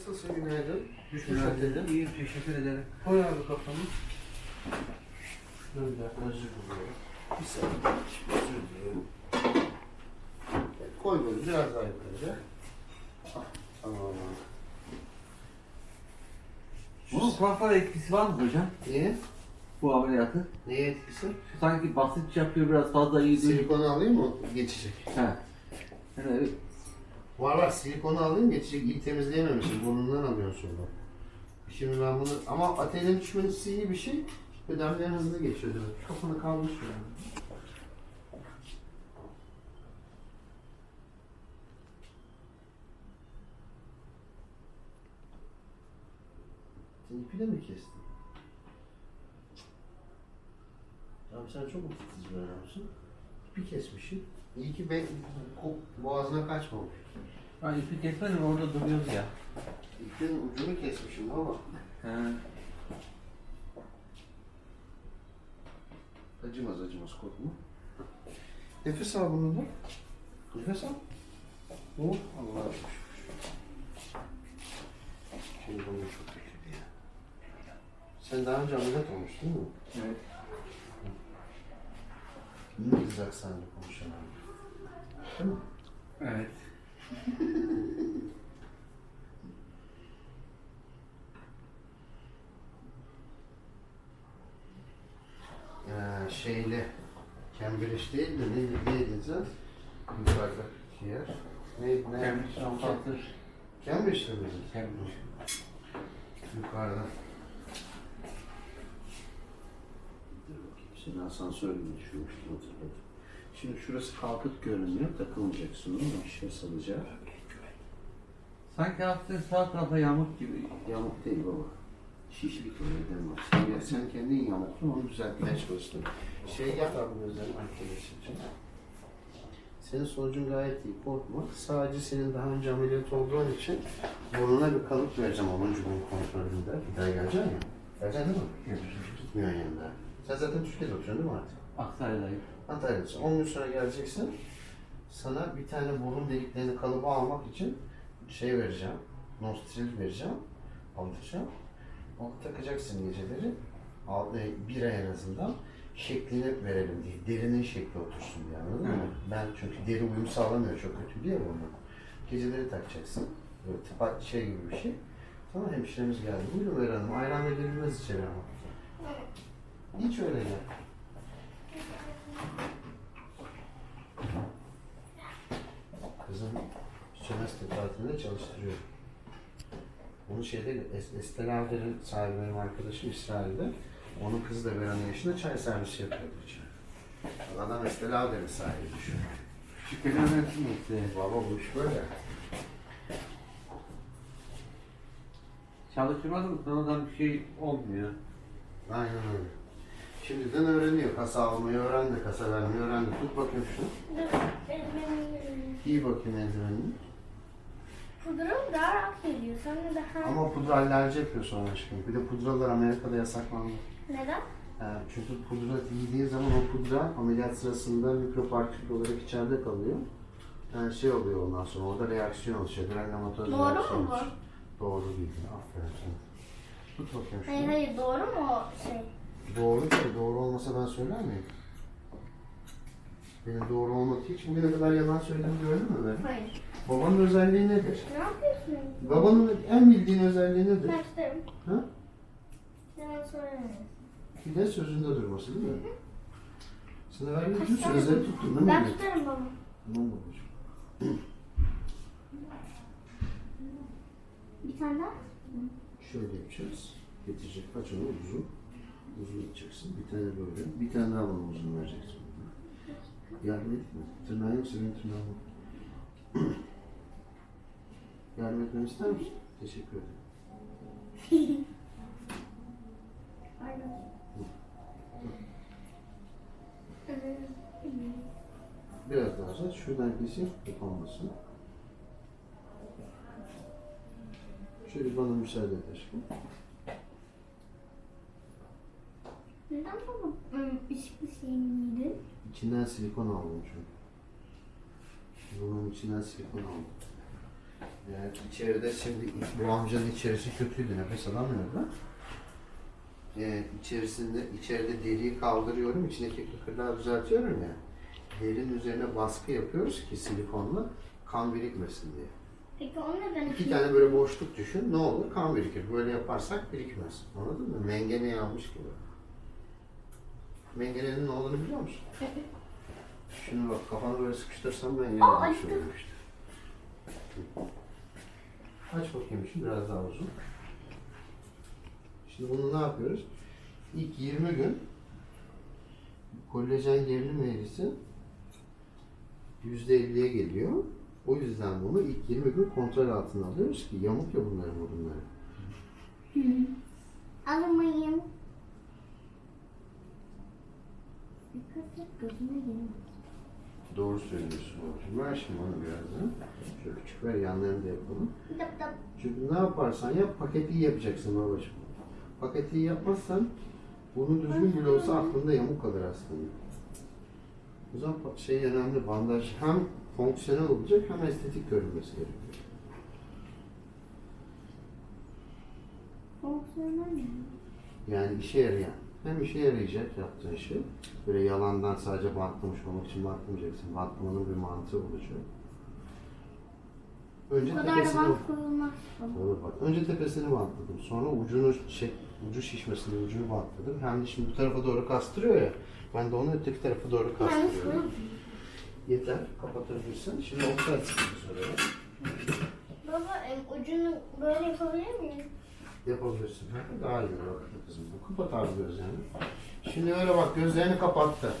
Nasılsın günaydın? Düşmüş Günaydın. İyiyim teşekkür ederim. Koy abi kafanı. Şöyle özür diliyorum. Bir saniye. Özür. Evet, Koy böyle biraz daha yukarıya. Tamam. Bunun kulaklara etkisi var mı hocam? Niye? Bu ameliyatı. Neye etkisi? Sanki basit yapıyor biraz fazla iyi değil. Silikonu alayım mı? Geçecek. He. Yani Var var silikonu alayım geçecek. İyi temizleyememişim. Burnundan alıyorsun sonra. Şimdi ben bunu... Ama atelin düşmesi iyi bir şey. Ödemler hızlı geçiyor demek. Kafanı kalmış yani. Sen ipi de mi kestin? Abi sen çok mu titiz bir adamsın? İpi kesmişsin. İyi ki ben, boğazına kaçmamış. ben ipi kesmedim orada duruyoruz ya. İpin ucunu kesmişim ama He. acımaz acımaz korkma. Nefes al bunu da. Nefes al. Oh Allah'a. Şimdi bunu çok kötü ya. Sen daha önce ameliyat olmuştun değil mi? Evet. Kız aksanlı konuşan abi. Değil mi? Evet. Ee, şeyle Cambridge değil de ne, ne diyeceğiz? Yukarıdaki yer. Ne, ne? Cambridge. Cambridge'de miydi? Cambridge. Yukarıda. Bakayım. Seni asansörle düşürmüştüm hatırladım. Şimdi şurası kalkıp görünüyor. Takılmayacaksın değil mi? Şey salacak. Sanki hafiften sağ tarafa yamuk gibi. Yamuk değil baba. Şişlik öyle deme. Sen, sen kendin yamuktun onu düzeltmeye çalıştın. Şey yap abi özellikle arkadaşım. Senin sonucun gayet iyi korkma. Sadece senin daha önce ameliyat olduğun için burnuna bir kalıp vereceğim 10. gün kontrolünde. Bir daha geleceksin ya. Geleceksin değil mi? Gitmiyorsun yanında. Sen zaten Türkiye'de oturuyorsun değil mi artık? Aksaray'dayım. Antalya'dasın. 10 gün sonra geleceksin. Sana bir tane burun deliklerini kalıba almak için şey vereceğim. Nostril vereceğim. Alacağım. Onu takacaksın geceleri. Al- e, Bir ay en azından şeklini verelim diye. Derinin şekli otursun diye anladın mı? Ben çünkü deri uyum sağlamıyor çok kötü diye bunu. Geceleri takacaksın. Böyle tıpa şey gibi bir şey. Sonra hemşiremiz geldi. Buyurun Vera Hanım. Ayran verilmez içeri ama. Hiç öyle gel. Kızım sömestr tatilinde çalıştırıyor. Onu şeyde Es- Estelle Avder'in sahibi benim arkadaşım İsrail'de. Onun kızı da Vera'nın yaşında çay servisi yapıyordu içeri. Adam Estelle Avder'in sahibi düşün. Şükürler olsun size. Baba bu iş böyle. Çalışmadım sonradan bir şey olmuyor. Aynen öyle. Şimdiden öğreniyor. Kasa almayı öğrendi, kasa vermeyi öğrendi. Tut bakayım şunu. Giy bakayım eldivenini. Pudra daha rahat geliyor. De daha... Ama pudra alerji yapıyor sonra aşkım. Bir de pudralar Amerika'da yasaklandı. Neden? Ee, çünkü pudra giydiğin zaman o pudra ameliyat sırasında mikropartikül olarak içeride kalıyor. Yani şey oluyor ondan sonra orada reaksiyon oluşuyor. Granulomatoz Doğru reaksiyon mu bu? oluşuyor. Doğru değil. Aferin sana. Tut bakayım şunu. Hayır hayır doğru mu o şey? Doğru ki doğru olmasa ben söyler miyim? Benim doğru olmadığı için bugüne kadar yalan söyledim gördün mü ben? Hayır. Babanın özelliği nedir? Ne yapıyorsun? Babanın en bildiğin özelliği nedir? Tutarım. Ha? Hemen söylemeyiz. Bir de sözünde durması değil mi? Sana verdiğim bütün sözleri tuttun değil mi? Ben tutarım baba. Tamam babacığım. Bir tane daha. Şöyle yapacağız. Getirecek kaç onu uzun. Uzun yapacaksın. Bir tane böyle. Bir tane daha bana uzun vereceksin. Yardım etme. Tırnağın yoksa benim tırnağım yok. Yardım etmemi ister misin? Teşekkür ederim. Biraz daha uzat. Şuradan keseyim. Kapanmasın. Şöyle bana müsaade et aşkım. Neden baba? Hmm, ışıklı şey miydi? İçinden silikon aldım çünkü. Bunun içinden silikon aldım. Yani içeride şimdi bu amcanın içerisi kötüydü. Nefes alamıyordu. Ee, içerisinde içeride deriyi kaldırıyorum. içindeki kıkırdağı düzeltiyorum ya. Derinin üzerine baskı yapıyoruz ki silikonla kan birikmesin diye. Peki o neden İki tane böyle boşluk düşün. Ne olur? Kan birikir. Böyle yaparsak birikmez. Anladın mı? Mengeneye almış gibi. Mengenenin ne olduğunu biliyor musun? Şimdi bak kafanı böyle sıkıştırsan mengene Aa, almış açtım. işte. Aç bakayım şimdi biraz daha uzun. Şimdi bunu ne yapıyoruz? İlk 20 gün kolajen gerilim eğrisi %50'ye geliyor. O yüzden bunu ilk 20 gün kontrol altına alıyoruz ki yamuk ya bunların burunları. Almayayım. Doğru söylüyorsun babacığım. Ver şimdi onu birazdan. Şöyle küçük ver yanlarını da yapalım. Çünkü ne yaparsan yap paketi yapacaksın babacığım. Paketi yapmazsan bunun düzgün bile olsa aklında yamuk kalır aslında. O zaman şey önemli bandaj hem fonksiyonel olacak hem estetik görünmesi gerekiyor. Fonksiyonel mi? Yani işe yarayan. Hem işe yarayacak yaptığın şey. Böyle yalandan sadece bantlamış olmak için bantlamayacaksın. Bantlamanın bir mantığı olacak. Önce Bu kadar da tepesini bant koyulmaz. Olur bak. Önce tepesini bantladım. Sonra ucunu şey, ucu şişmesini ucunu bantladım. Hem de şimdi bu tarafa doğru kastırıyor ya. Ben de onu öteki tarafa doğru kastırıyorum. Yeter. Kapatabilirsin. Şimdi offside sıkıntı soruyorum. Baba em, ucunu böyle yapabilir miyim? Yapabilirsin. Ha, Daha iyi olur kızım. Bu kapat abi gözlerini. Şimdi öyle bak gözlerini kapattı.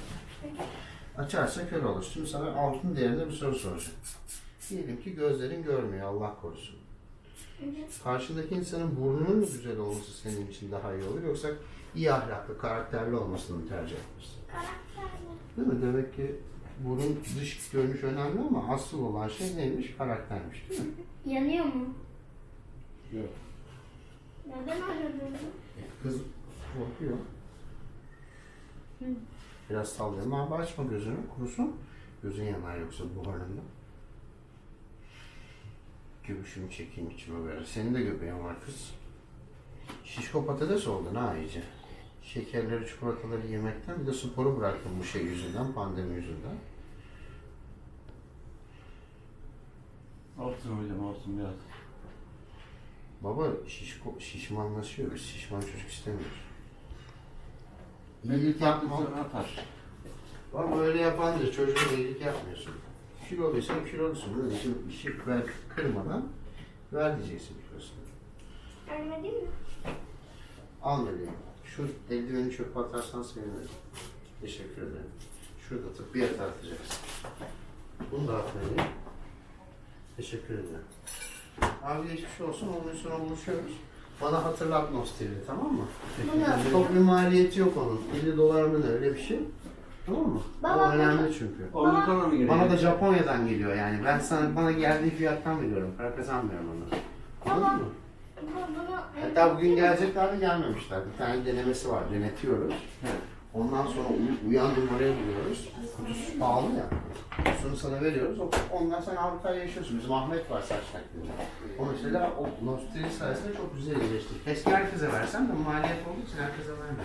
Açarsa kör olur. Şimdi sana altın değerinde bir soru soracağım. Diyelim ki gözlerin görmüyor Allah korusun. Karşındaki insanın burnunun mu güzel olması senin için daha iyi olur yoksa iyi ahlaklı, karakterli olmasını mı tercih edersin? Karakterli. Değil mi? Demek ki burun dış görünüş önemli ama asıl olan şey neymiş? Karaktermiş değil mi? Yanıyor mu? Yok. Neden aradın? Kız korkuyor. Hı. Biraz sallayalım ama açma gözünü kurusun. Gözün yanar yoksa buharında. Göbüşümü çekeyim içime böyle. Senin de göbeğin var kız. Şişko patates oldun ha iyice. Şekerleri, çikolataları yemekten bir de sporu bıraktım bu şey yüzünden, pandemi yüzünden. Olsun hocam olsun biraz. Baba şişko, şişmanlaşıyor. Biz şişman çocuk istemiyoruz. İyilik yapma. tatlısı atar. Bak böyle yapandır. Çocuğun iyilik yapmıyorsun. Kiloluysan kilolusun. Böyle işi, işi ver, kırmadan ver diyeceksin kilosunu. Ölmedin mi? Al vereyim. Şu eldiveni çöpe atarsan sevinirim. Teşekkür ederim. Şurada tık bir yere atacaksın. Bunu da at vereyim. Teşekkür ederim. Abi geçmiş olsun. Onun sonra buluşuyoruz. Bana hatırlat Nostil'i tamam mı? Çok bir maliyeti yok onun. 50 dolar mı ne öyle bir şey. Tamam mı? Baba, o önemli çünkü. Sonra mı geliyor? Bana da Japonya'dan geliyor yani. Ben sana bana geldiği fiyattan veriyorum. Para kazanmıyorum ondan. Anladın mı? Hatta bugün geleceklerdi gelmemişler. Bir tane denemesi var. Denetiyoruz. Evet. Ondan sonra uy- uyan numaraya buluyoruz. Kutusu pahalı ya. Kutusunu sana veriyoruz. Ondan sonra Avrupa'ya yaşıyorsun. Bizim Ahmet var saç taklidi. O mesela o Nostri sayesinde çok güzel iyileşti. Keşke herkese versem de maliyet olduğu için herkese vermedim.